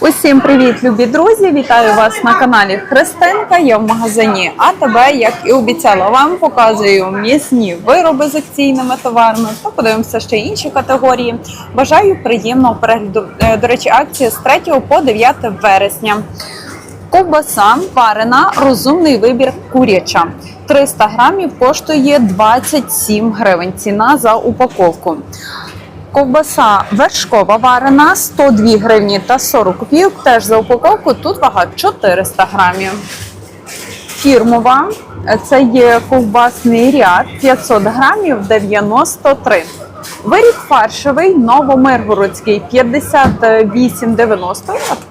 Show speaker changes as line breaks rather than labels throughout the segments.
Усім привіт, любі друзі! Вітаю вас на каналі Христинка. Я в магазині АТБ, як і обіцяла вам, показую м'ясні вироби з акційними товарами. То подивимося ще інші категорії. Бажаю приємного перегляду. Е, До речі, акція з 3 по 9 вересня. Ковбаса варена, розумний вибір куряча. 300 грамів коштує 27 гривень. Ціна за упаковку. Ковбаса вершкова варена 102 гривні та 40 копійок. Теж за упаковку. Тут вага 400 грамів. Фірмова це є ковбасний ряд 500 грамів 93. Виріб фаршевий новомиргородський 58,90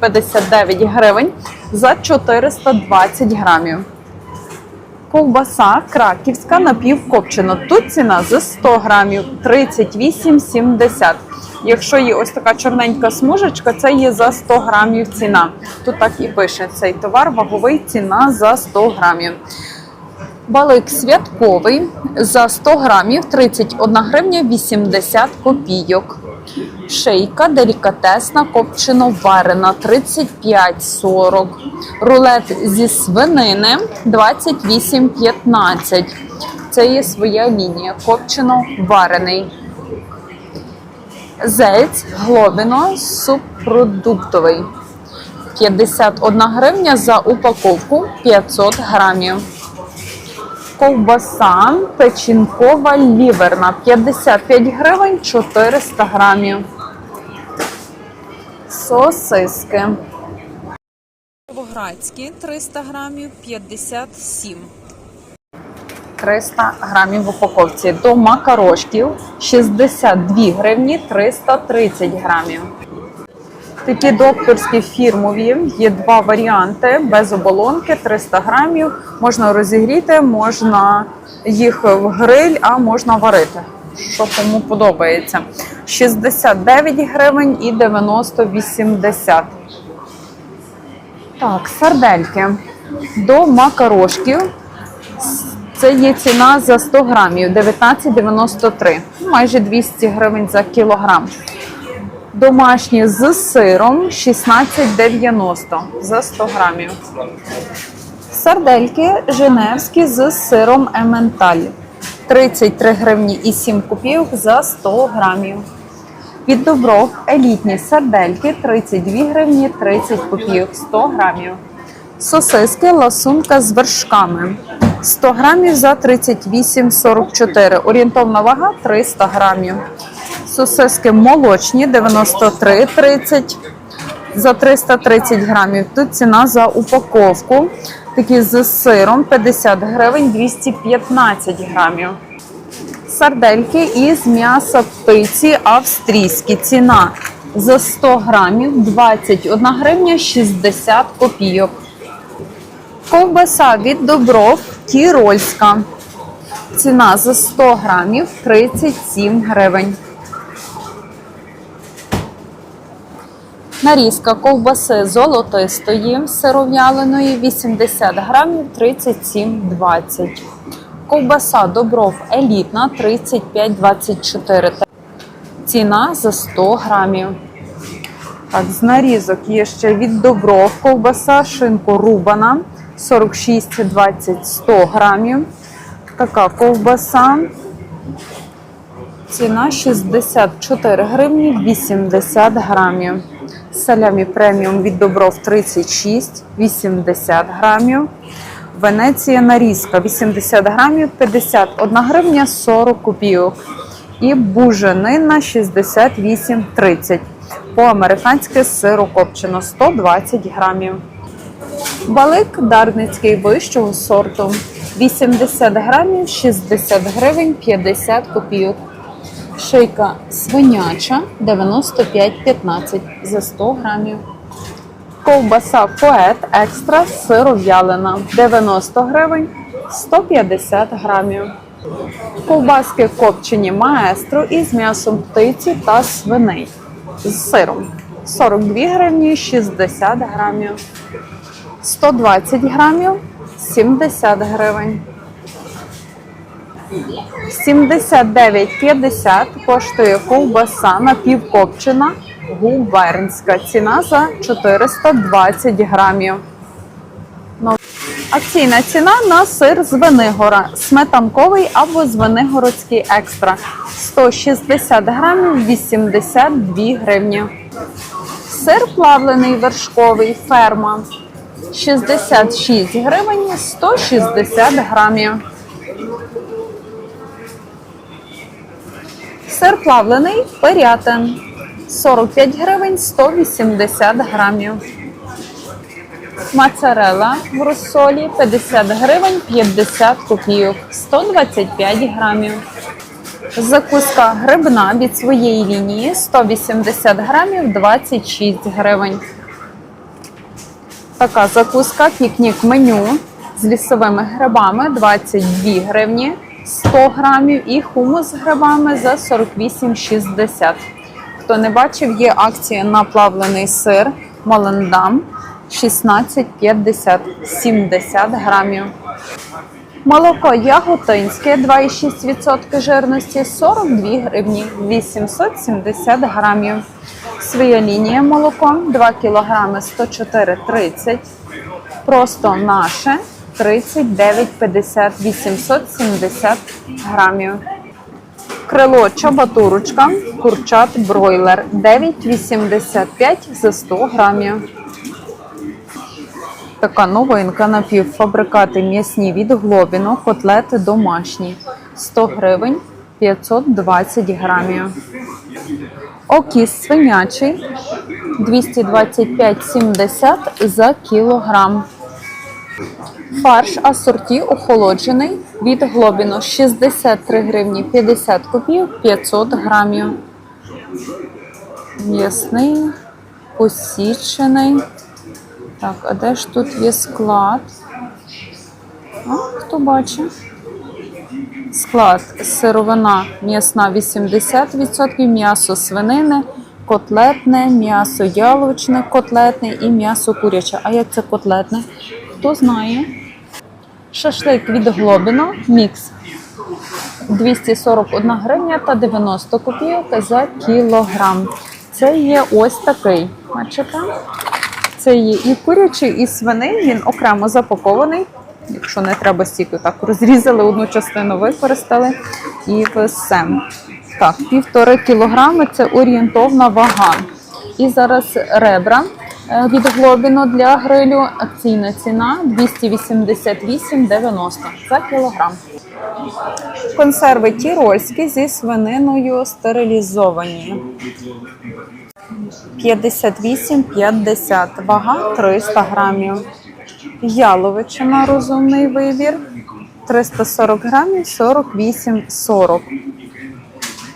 59 гривень за 420 грамів. Ковбаса краківська напівкопчена. Тут ціна за 100 грамів 38,70. Якщо є ось така чорненька смужечка, це є за 100 грамів ціна. Тут так і пише цей товар, ваговий ціна за 100 грамів. Балик святковий за 100 грамів 31 гривня 80 копійок. Шийка делікатесна копчено варена 35,40. Рулет зі свинини 28,15. Це є своя лінія. Копчено варений. Зець глобіно субпродуктовий. 51 гривня за упаковку 500 грамів. Ковбаса печінкова ліверна 55 гривень 400 грамів. Сосиски. Новоградські 300 грамів 57. 300 грамів в упаковці. До макарошків 62 гривні 330 грамів. Такі докторські фірмові є два варіанти без оболонки 300 грамів. Можна розігріти, можна їх в гриль, а можна варити. Що кому подобається. 69 гривень і 90-80. Так, сардельки. До макарошків. Це є ціна за 100 грамів 19,93. Майже 200 гривень за кілограм. Домашні з сиром 16,90 за 100 грамів. Сардельки женевські з сиром ементаль 33 гривні і 7 копійок за 100 грамів. Від добров елітні сардельки 32 гривні 30 копійок 100 грамів. Сосиски ласунка з вершками 100 грамів за 38,44. Орієнтовна вага 300 грамів. Сосиски молочні 93,30 за 330 грамів. Тут ціна за упаковку. Такі з сиром 50 гривень 215 грамів. Сардельки із м'яса птиці австрійські. Ціна за 100 грамів 21 гривня 60 копійок. Ковбаса від добров тірольська. Ціна за 100 грамів 37 гривень. Нарізка ковбаси золотистої сиров'яленої 80 грамів 37,20. Ковбаса добров елітна 35,24. Ціна за 100 грамів. Так, з нарізок є ще від добров ковбаса, шинку рубана 46,20 100 грамів. Така ковбаса. Ціна 64 гривні 80 грамів. Салямі преміум від добров 36, 80 грамів. Венеція нарізка 80 грамів 51 гривня 40 копійок. І буженина 68,30. По-американськи сирокопчено 120 грамів. Балик дарницький вищого сорту 80 грамів 60 гривень 50 копійок. Шийка свиняча 95,15 за 100 грамів. Ковбаса поет екстра сиров'ялина 90 гривень 150 грамів. Ковбаски копчені маестро із м'ясом птиці та свиней з сиром 42 гривні 60 грамів. 120 грамів 70 гривень. 79,50 коштує ковбаса напівкопчена губернська. Ціна за 420 грамів. Ну, Акційна ціна на сир з Венигора. Сметанковий або звенигородський екстра. 160 грамів 82 гривні. Сир плавлений вершковий ферма 66 гривень 160 грамів. Сир плавлений Пирятин 45 гривень 180 грамів. Моцарелла в розсолі 50 гривень 50 копійок 125 грамів. Закуска грибна від своєї лінії 180 грамів 26 гривень. Така закуска пікнік меню з лісовими грибами 22 гривні 100 грамів і хумус з грибами за 48,60. Хто не бачив, є акція на плавлений сир Малендам 16,50 70 грамів. Молоко яготинське 2,6% жирності 42 гривні 870 грамів. Своя лінія молоко 2 кг 104,30. Просто наше 39,50 870 грамів. Крило чабатурочка, курчат бройлер 9,85 за 100 грамів. Така новинка напівфабрикати м'ясні від Глобіно, котлети домашні 100 гривень 520 грамів. Окіс свинячий 225,70 за кілограм. Фарш асорті охолоджений від Глобіно 63 гривні 50 копійок 500 грамів. М'ясний, посічений. Так, а де ж тут є склад? А, хто бачить? Склад сировина м'ясна 80%, м'ясо свинини, котлетне, м'ясо яловичне, котлетне і м'ясо куряче. А як це котлетне? Хто знає? Шашлик від Глобіно, мікс 241 гривня та 90 копійок за кілограм. Це є ось такий. Бачите? Це є і курячий, і свиний. Він окремо запакований. Якщо не треба стільки, так розрізали одну частину, використали і все. Так, півтори кілограми це орієнтовна вага. І зараз ребра від Глобіно для грилю. Акційна ціна 288,90 за кілограм. Консерви тірольські зі свининою стерилізовані. 58,50, вага 300 грамів. Яловичина розумний вибір 340 грамів 48,40.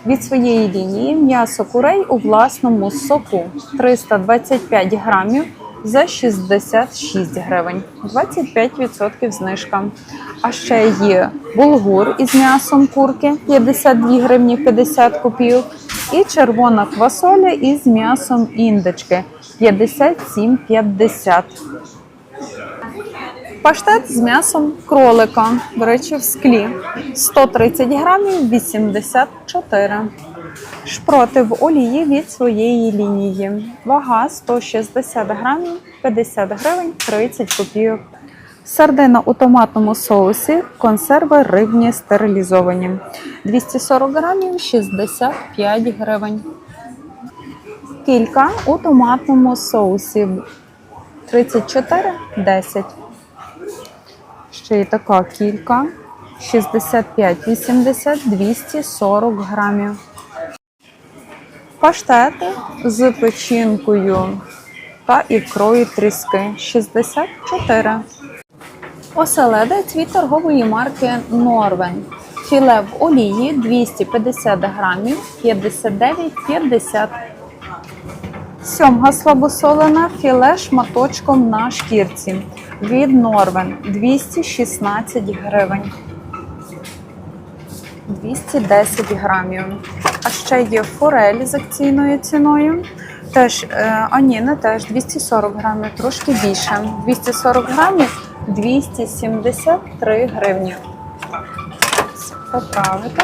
Від своєї лінії м'ясо курей у власному соку 325 грамів за 66 гривень, 25% знижка. А ще є булгур із м'ясом курки 52 гривні 50 копійок. І червона квасоля із м'ясом індички 57,50. Паштет з м'ясом кролика, до речі, в склі 130 грамів 84. Шпроти в олії від своєї лінії. Вага 160 грамів 50 гривень 30 копійок. Сардина у томатному соусі, консерви рибні стерилізовані. 240 грамів 65 гривень. Кілька у томатному соусі 34,10. Ще й така кілька 65,80 240 грамів. Паштети з печінкою та ікрою тріски 64. Оселедець від торгової марки Норвен. Філе в олії 250 грамів 59,50. Сьомга слабосолена філе шматочком на шкірці. Від Норвен 216 гривень. 210 грамів. А ще є форель з акційною ціною. Теж, е, а ні, не теж 240 грамів, трошки більше. 240 грамів 273 гривні. Поправити.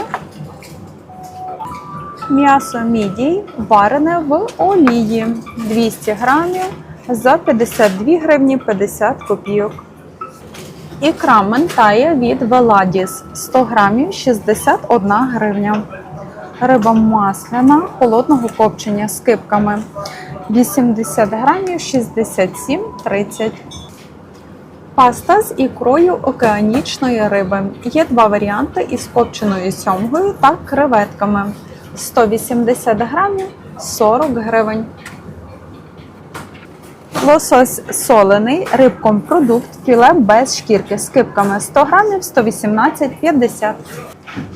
М'ясо мідій варене в олії 200 грамів за 52 гривні 50 копійок. Ікра ментає від Веладіс 100 грамів 61 гривня. Риба масляна холодного копчення з кипками 80 грамів 67,30. Паста з ікрою океанічної риби. Є два варіанти із копченою сьомгою та креветками. 180 грамів 40 гривень. Лосось солений, рибком продукт, філе без шкірки з кипками 100 грамів 118,50.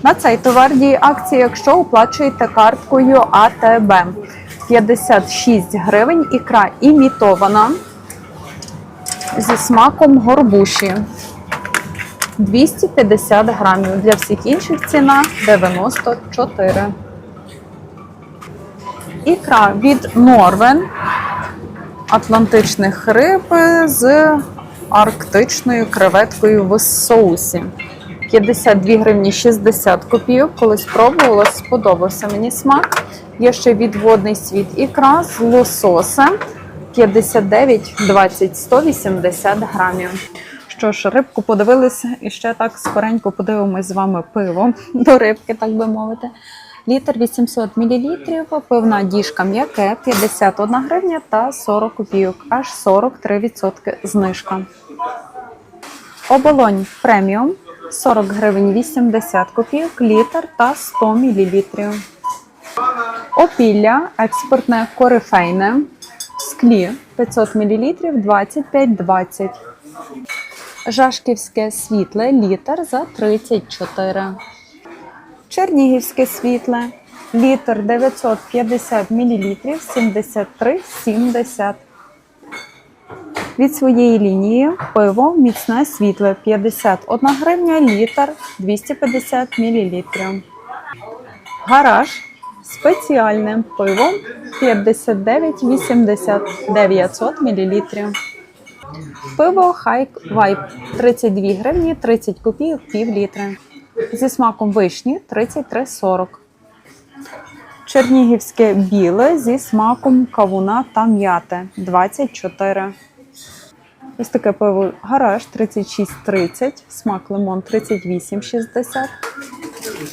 На цей товар діє акція, якщо оплачуєте карткою АТБ. 56 гривень, ікра імітована зі смаком горбуші. 250 грамів. Для всіх інших ціна 94. Ікра від Норвен атлантичних риб з арктичною креветкою в соусі. 52 гривні 60 копійок. Колись пробувала, сподобався мені смак. Є ще відводний світ ікра з лососем 59, 20, 180 грамів. Що ж, рибку подивилися і ще так скоренько подивимось з вами пиво до рибки, так би мовити. Літр 800 мл, пивна діжка м'яке 51 гривня та 40 копійок, аж 43% знижка. Оболонь преміум 40 гривень 80 копійок, літр та 100 мл. Опілля експортне корифейне склі 500 мл 25,20. Жашківське світле літр за 34. Чернігівське світле літр 950 мл 73,70. Від своєї лінії пиво міцне світле 51 гривня літр 250 мл. Гараж спеціальне пиво 59,80 900 мл. Пиво Хайк Вайп 32 гривні 30 копійок пів літра. Зі смаком вишні 33,40. Чернігівське біле зі смаком кавуна та м'яти 24. Ось таке пиво гараж 36,30, смак лимон 38,60.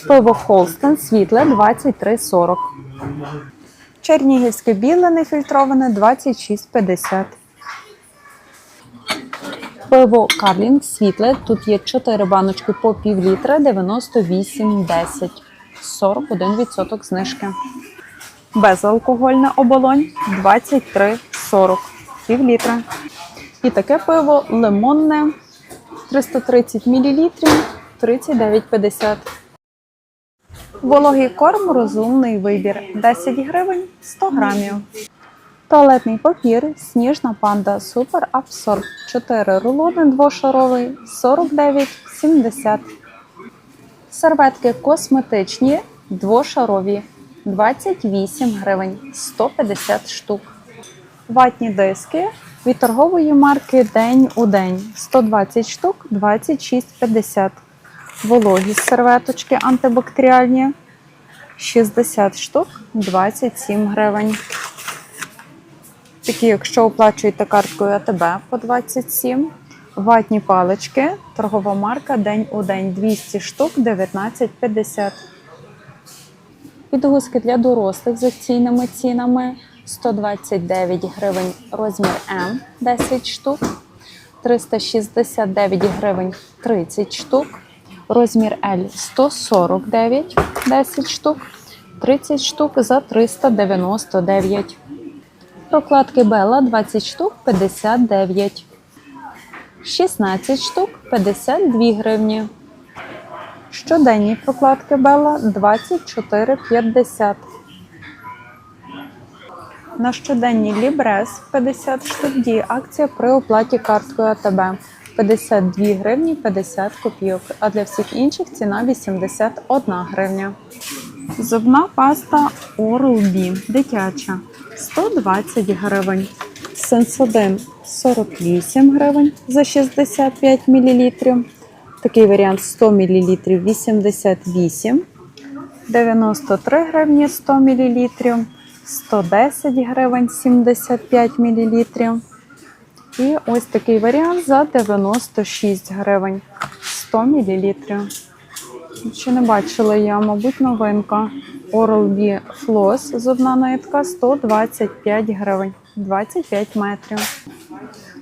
Пиво Холстен світле 23,40. Чернігівське біле нефільтроване 26,50. Пиво Карлінг світле. Тут є 4 баночки по пів літра 98,10. 41% знижки. Безалкогольне оболонь 23,40 пів літра. І таке пиво лимонне 330 мл 39,50. Вологий корм розумний вибір 10 гривень 100 грамів. Туалетний папір Сніжна панда Супер Абсорб 4 рулони двошаровий 49,70. Серветки косметичні двошарові 28 гривень 150 штук. Ватні диски від торгової марки День у день 120 штук 26,50. Вологі серветочки антибактеріальні 60 штук 27 гривень. Такі, якщо оплачуєте карткою АТБ по 27. Ватні палички, торгова марка День у день 200 штук 19,50. Підгузки для дорослих з акційними цінами 129 гривень розмір М 10 штук, 369 гривень 30 штук, розмір L 149 10 штук, 30 штук за 399. Прокладки Бела 20 штук 59. 16 штук 52 гривні. Щоденні прокладки Бела 24,50. На щоденні Лібрес 50 штук діє акція при оплаті карткою АТБ 52 гривні 50 копійок, а для всіх інших ціна 81 гривня. Зубна паста Oral-B дитяча 120 гривень. Сенсодин 48 гривень за 65 мл. Такий варіант 100 мл 88. 93 гривні 100 мл, 110 гривень 75 мл. І ось такий варіант за 96 гривень 100 мл. Ще не бачила я, мабуть, новинка. Oral-B Floss зубна нитка 125 гривень 25 метрів.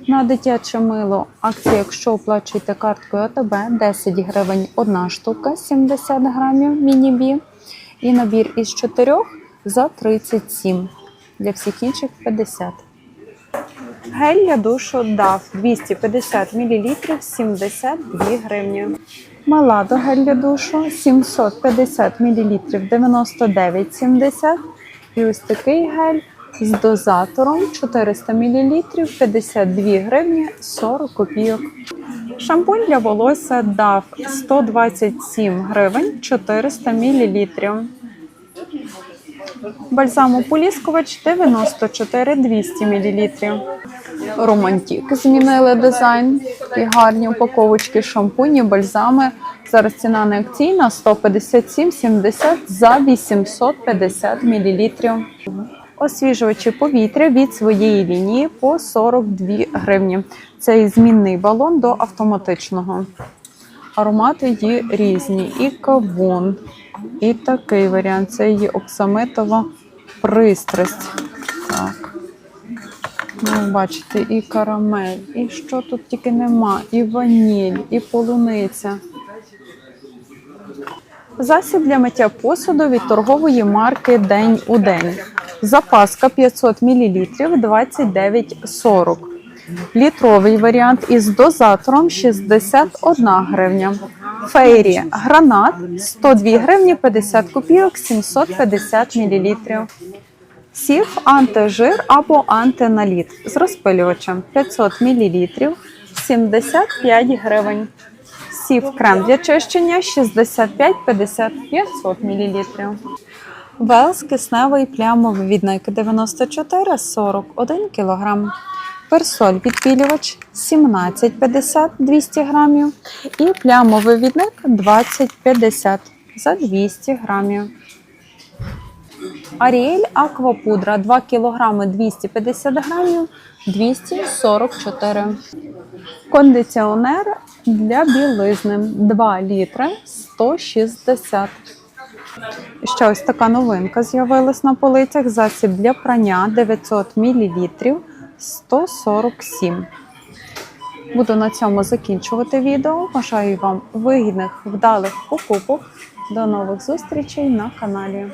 На дитяче мило акція, якщо оплачуєте карткою АТБ, 10 гривень одна штука, 70 грамів міні-бі. І набір із 4 за 37. Для всіх інших 50. Гель для душу DAF 250 мл 72 гривні. Маладо гель для душу 750 мл 99,70. І ось такий гель з дозатором 400 мл 52 гривні 40 копійок. Шампунь для волосся DAF 127 гривень 400 мл. Бальзам ополіскувач 94 200 мл. Романтік змінили дизайн і гарні упаковочки, шампуні, бальзами. Зараз ціна не акційна 157,70 за 850 мл. Освіжувачі повітря від своєї лінії по 42 гривні. Це змінний балон до автоматичного. Аромати є різні. І кавун, і такий варіант. Це її оксамитова пристрасть. Ну, бачите, і карамель, і що тут тільки нема, і ваніль, і полуниця. Засіб для миття посуду від торгової марки День у день. Запаска 500 мл 29,40. Літровий варіант із дозатором 61 гривня. Фейрі гранат 102 гривні 50 копійок 750 мл. Сів антижир або антиналіт з розпилювачем 500 мл 75 гривень. Сів крем для чищення 65-50 500 мл. Велс кисневий плямовий відник 94 41 кг. Персоль відпілювач 17,50 200 грамів. І плямовий відник 20,50 за 200 грамів. Аріель аквапудра 2 кг 250 грамів 244. Кондиціонер для білизни 2 літри 160. І ще ось така новинка з'явилась на полицях. Засіб для прання 900 мл 147. Буду на цьому закінчувати відео. Бажаю вам вигідних, вдалих покупок. До нових зустрічей на каналі.